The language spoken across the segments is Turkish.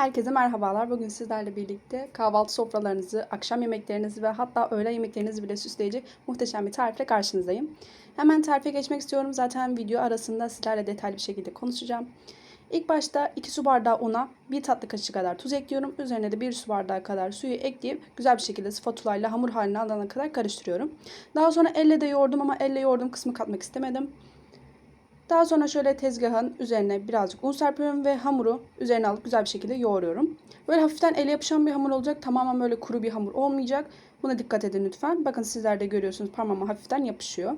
Herkese merhabalar. Bugün sizlerle birlikte kahvaltı sofralarınızı, akşam yemeklerinizi ve hatta öğle yemeklerinizi bile süsleyecek muhteşem bir tarifle karşınızdayım. Hemen tarife geçmek istiyorum. Zaten video arasında sizlerle detaylı bir şekilde konuşacağım. İlk başta 2 su bardağı una, 1 tatlı kaşığı kadar tuz ekliyorum. Üzerine de 1 su bardağı kadar suyu ekleyip güzel bir şekilde spatula ile hamur haline alana kadar karıştırıyorum. Daha sonra elle de yoğurdum ama elle yoğurduğum kısmı katmak istemedim. Daha sonra şöyle tezgahın üzerine birazcık un serpiyorum ve hamuru üzerine alıp güzel bir şekilde yoğuruyorum. Böyle hafiften ele yapışan bir hamur olacak. Tamamen böyle kuru bir hamur olmayacak. Buna dikkat edin lütfen. Bakın sizler de görüyorsunuz parmağıma hafiften yapışıyor.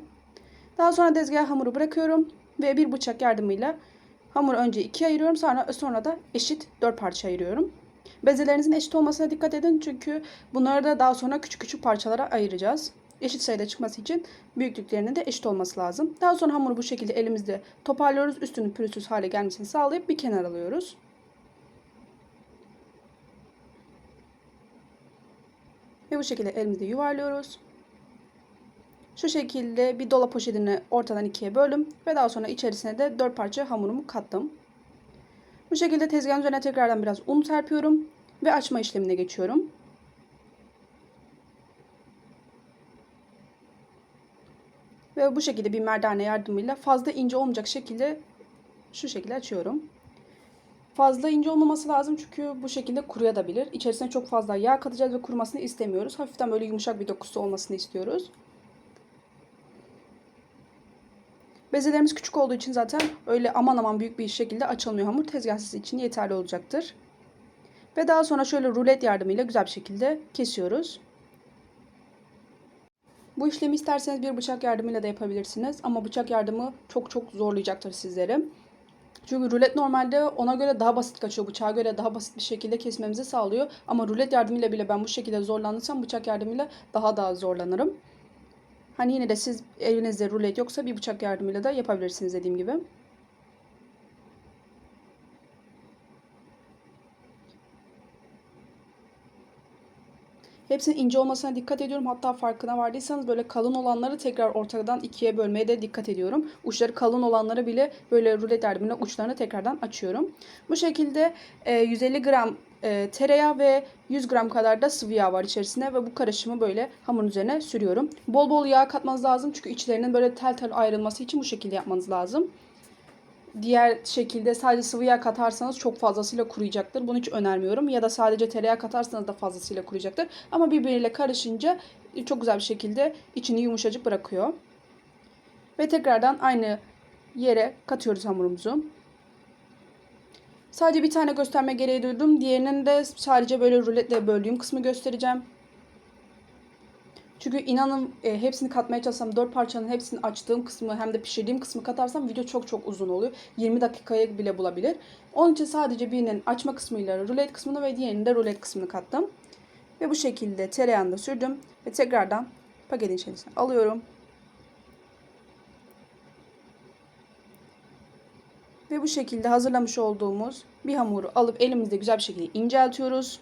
Daha sonra tezgaha hamuru bırakıyorum ve bir bıçak yardımıyla hamuru önce ikiye ayırıyorum. Sonra sonra da eşit dört parça ayırıyorum. Bezelerinizin eşit olmasına dikkat edin çünkü bunları da daha sonra küçük küçük parçalara ayıracağız eşit sayıda çıkması için büyüklüklerinin de eşit olması lazım. Daha sonra hamuru bu şekilde elimizde toparlıyoruz. Üstünün pürüzsüz hale gelmesini sağlayıp bir kenar alıyoruz. Ve bu şekilde elimizde yuvarlıyoruz. Şu şekilde bir dolap poşetini ortadan ikiye böldüm ve daha sonra içerisine de dört parça hamurumu kattım. Bu şekilde tezgahın üzerine tekrardan biraz un serpiyorum ve açma işlemine geçiyorum. Ve bu şekilde bir merdane yardımıyla fazla ince olmayacak şekilde şu şekilde açıyorum. Fazla ince olmaması lazım çünkü bu şekilde kuruyabilir. İçerisine çok fazla yağ katacağız ve kurumasını istemiyoruz. Hafiften böyle yumuşak bir dokusu olmasını istiyoruz. Bezelerimiz küçük olduğu için zaten öyle aman aman büyük bir şekilde açılmıyor hamur. Tezgah için yeterli olacaktır. Ve daha sonra şöyle rulet yardımıyla güzel bir şekilde kesiyoruz. Bu işlemi isterseniz bir bıçak yardımıyla da yapabilirsiniz. Ama bıçak yardımı çok çok zorlayacaktır sizleri. Çünkü rulet normalde ona göre daha basit kaçıyor. Bıçağa göre daha basit bir şekilde kesmemizi sağlıyor. Ama rulet yardımıyla bile ben bu şekilde zorlanırsam bıçak yardımıyla daha da zorlanırım. Hani yine de siz elinizde rulet yoksa bir bıçak yardımıyla da yapabilirsiniz dediğim gibi. Hepsinin ince olmasına dikkat ediyorum. Hatta farkına vardıysanız böyle kalın olanları tekrar ortadan ikiye bölmeye de dikkat ediyorum. Uçları kalın olanları bile böyle rulet yardımıyla uçlarını tekrardan açıyorum. Bu şekilde 150 gram e, tereyağı ve 100 gram kadar da sıvı yağ var içerisinde ve bu karışımı böyle hamurun üzerine sürüyorum. Bol bol yağ katmanız lazım çünkü içlerinin böyle tel tel ayrılması için bu şekilde yapmanız lazım diğer şekilde sadece sıvı yağ katarsanız çok fazlasıyla kuruyacaktır. Bunu hiç önermiyorum. Ya da sadece tereyağı katarsanız da fazlasıyla kuruyacaktır. Ama birbiriyle karışınca çok güzel bir şekilde içini yumuşacık bırakıyor. Ve tekrardan aynı yere katıyoruz hamurumuzu. Sadece bir tane gösterme gereği duydum. Diğerinin de sadece böyle ruletle böldüğüm kısmı göstereceğim. Çünkü inanın e, hepsini katmaya çalışsam 4 parçanın hepsini açtığım kısmı hem de pişirdiğim kısmı katarsam video çok çok uzun oluyor. 20 dakikaya bile bulabilir. Onun için sadece birinin açma kısmıyla rulet kısmını ve diğerinin de rulet kısmını kattım. Ve bu şekilde tereyağını da sürdüm ve tekrardan paketin içerisine alıyorum. Ve bu şekilde hazırlamış olduğumuz bir hamuru alıp elimizde güzel bir şekilde inceltiyoruz.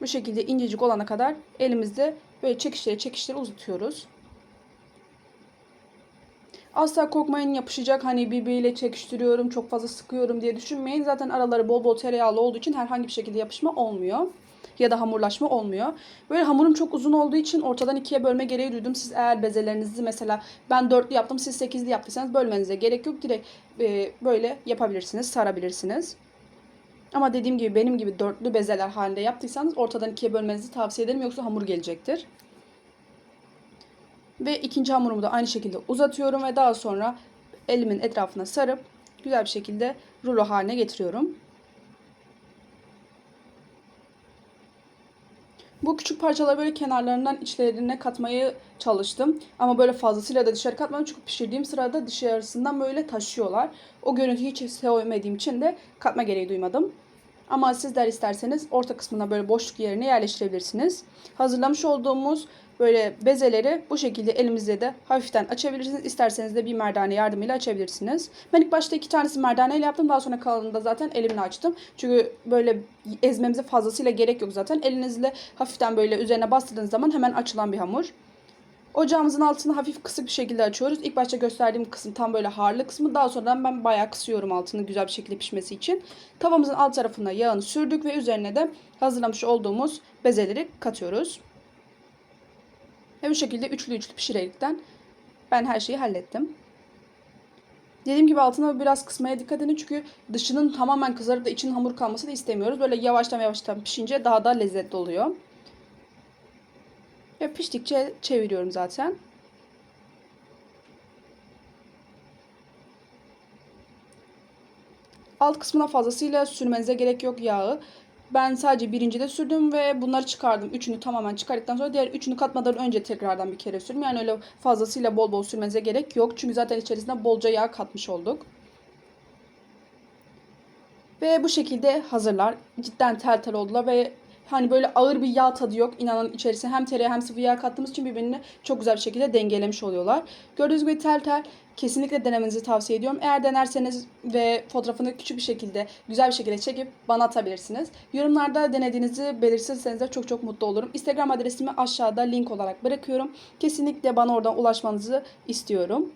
Bu şekilde incecik olana kadar elimizde böyle çekişleri çekişleri uzatıyoruz. Asla korkmayın yapışacak hani birbiriyle çekiştiriyorum çok fazla sıkıyorum diye düşünmeyin. Zaten araları bol bol tereyağlı olduğu için herhangi bir şekilde yapışma olmuyor. Ya da hamurlaşma olmuyor. Böyle hamurum çok uzun olduğu için ortadan ikiye bölme gereği duydum. Siz eğer bezelerinizi mesela ben dörtlü yaptım siz sekizli yaptıysanız bölmenize gerek yok. Direkt e, böyle yapabilirsiniz sarabilirsiniz. Ama dediğim gibi benim gibi dörtlü bezeler halinde yaptıysanız ortadan ikiye bölmenizi tavsiye ederim. Yoksa hamur gelecektir. Ve ikinci hamurumu da aynı şekilde uzatıyorum ve daha sonra elimin etrafına sarıp güzel bir şekilde rulo haline getiriyorum. Bu küçük parçaları böyle kenarlarından içlerine katmayı çalıştım. Ama böyle fazlasıyla da dışarı katmadım. Çünkü pişirdiğim sırada dışarısından böyle taşıyorlar. O görüntüyü hiç sevmediğim için de katma gereği duymadım. Ama sizler isterseniz orta kısmına böyle boşluk yerine yerleştirebilirsiniz. Hazırlamış olduğumuz böyle bezeleri bu şekilde elimizde de hafiften açabilirsiniz. İsterseniz de bir merdane yardımıyla açabilirsiniz. Ben ilk başta iki tanesi merdaneyle yaptım. Daha sonra kalanını da zaten elimle açtım. Çünkü böyle ezmemize fazlasıyla gerek yok zaten. Elinizle hafiften böyle üzerine bastırdığınız zaman hemen açılan bir hamur. Ocağımızın altını hafif kısık bir şekilde açıyoruz. İlk başta gösterdiğim kısım tam böyle harlı kısmı. Daha sonradan ben bayağı kısıyorum altını güzel bir şekilde pişmesi için. Tavamızın alt tarafına yağını sürdük ve üzerine de hazırlamış olduğumuz bezeleri katıyoruz. Ve bu şekilde üçlü üçlü pişirerekten ben her şeyi hallettim. Dediğim gibi altına biraz kısmaya dikkat edin çünkü dışının tamamen kızarıp da içinin hamur kalması da istemiyoruz. Böyle yavaştan yavaştan pişince daha da lezzetli oluyor. Ve piştikçe çeviriyorum zaten. Alt kısmına fazlasıyla sürmenize gerek yok yağı. Ben sadece birincide sürdüm ve bunları çıkardım. Üçünü tamamen çıkardıktan sonra diğer üçünü katmadan önce tekrardan bir kere sürdüm. Yani öyle fazlasıyla bol bol sürmenize gerek yok. Çünkü zaten içerisine bolca yağ katmış olduk. Ve bu şekilde hazırlar. Cidden tel tel oldular ve hani böyle ağır bir yağ tadı yok. İnanın içerisine hem tereyağı hem sıvı yağ kattığımız için birbirini çok güzel bir şekilde dengelemiş oluyorlar. Gördüğünüz gibi tel tel kesinlikle denemenizi tavsiye ediyorum. Eğer denerseniz ve fotoğrafını küçük bir şekilde, güzel bir şekilde çekip bana atabilirsiniz. Yorumlarda denediğinizi belirtirseniz de çok çok mutlu olurum. Instagram adresimi aşağıda link olarak bırakıyorum. Kesinlikle bana oradan ulaşmanızı istiyorum.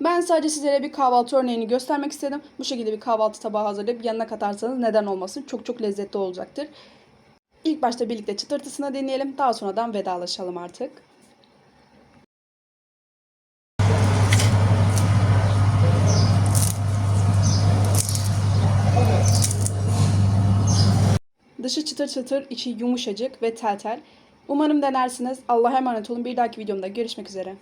Ben sadece sizlere bir kahvaltı örneğini göstermek istedim. Bu şekilde bir kahvaltı tabağı hazırlayıp yanına katarsanız neden olmasın. Çok çok lezzetli olacaktır. İlk başta birlikte çıtırtısına deneyelim. Daha sonradan vedalaşalım artık. Dışı çıtır çıtır, içi yumuşacık ve tel tel. Umarım denersiniz. Allah'a emanet olun. Bir dahaki videomda görüşmek üzere.